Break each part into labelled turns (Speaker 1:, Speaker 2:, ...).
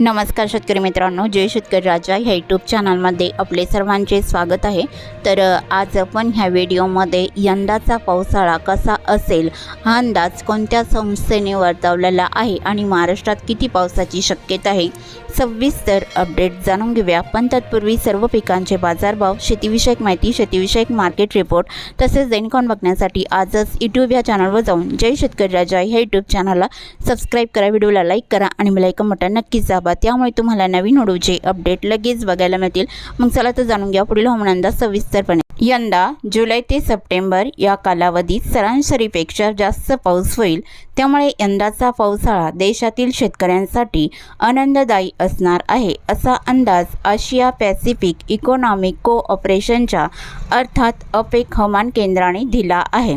Speaker 1: नमस्कार शेतकरी मित्रांनो जय शेतकरी राजा ह्या यूट्यूब चॅनलमध्ये आपले सर्वांचे स्वागत आहे. तर आज आपण ह्या व्हिडिओमध्ये यंदाचा पावसाळा कसा असेल हा अंदाज कोणत्या संस्थेने वर्तवलेला आहे आणि महाराष्ट्रात किती पावसाची शक्यता आहे सविस्तर अपडेट जाणून घेऊया. पण तत्पूर्वी सर्व पिकांचे बाजारभाव शेतीविषयक माहिती शेतीविषयक मार्केट रिपोर्ट तसेच दैनिकॉन बघण्यासाठी आजच यूट्यूब या चॅनलवर जाऊन जय शेतकरी राजा ह्या यूट्यूब चॅनलला सबस्क्राईब करा व्हिडिओला लाईक करा आणि मला एक बटन नक्कीच दाबा. त्यामुळे तुम्हाला नवीन व्हिडिओचे अपडेट लगेच बघायला मिळतील. मग चला तर जाणून घ्या पुढील हवामान अंदाज सविस्तरपणे. यंदा जुलै ते सप्टेंबर या कालावधीत सरासरीपेक्षा जास्त पाऊस होईल. त्यामुळे यंदाचा पावसाळा देशातील शेतकऱ्यांसाठी आनंददायी असणार आहे असा अंदाज आशिया पॅसिफिक इकॉनॉमिक कोऑपरेशनच्या अर्थात अपेक हवामान केंद्राने दिला आहे.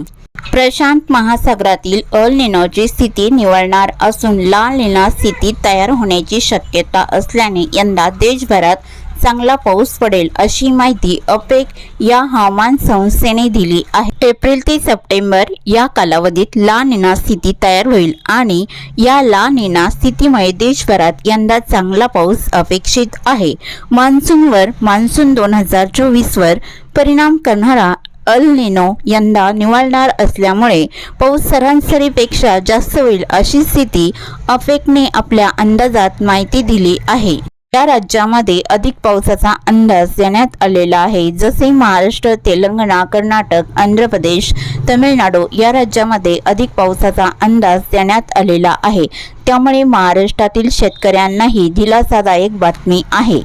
Speaker 1: प्रशांत महासागरातील अल निनोची स्थिती निवडणार असून लाल निना स्थिती तयार होण्याची शक्यता असल्याने यंदा देशभरात चांगला पाऊस पडेल अशी माहिती अपेक या हवामान संस्थेने दिली आहे. एप्रिल ते सप्टेंबर या कालावधीत ला निना स्थिती तयार होईल आणि या ला निना स्थितीमुळे देशभरात यंदा चांगला पाऊस अपेक्षित आहे. मान्सूनवर मान्सून दोन हजार चोवीसवर परिणाम करणारा अल निनो यंदा निवडणार असल्यामुळे पाऊस सरासरीपेक्षा जास्त होईल अशी स्थिती अफेकने आपल्या अंदाजात माहिती दिली आहे. या राज्यामध्ये अधिक पावसाचा अंदाज देण्यात आलेला आहे. जसे महाराष्ट्र तेलंगणा कर्नाटक आंध्र प्रदेश तमिळनाडू या राज्यामध्ये अधिक पावसाचा अंदाज देण्यात आलेला आहे. त्यामुळे महाराष्ट्रातील शेतकऱ्यांनाही दिलासादायक बातमी आहे.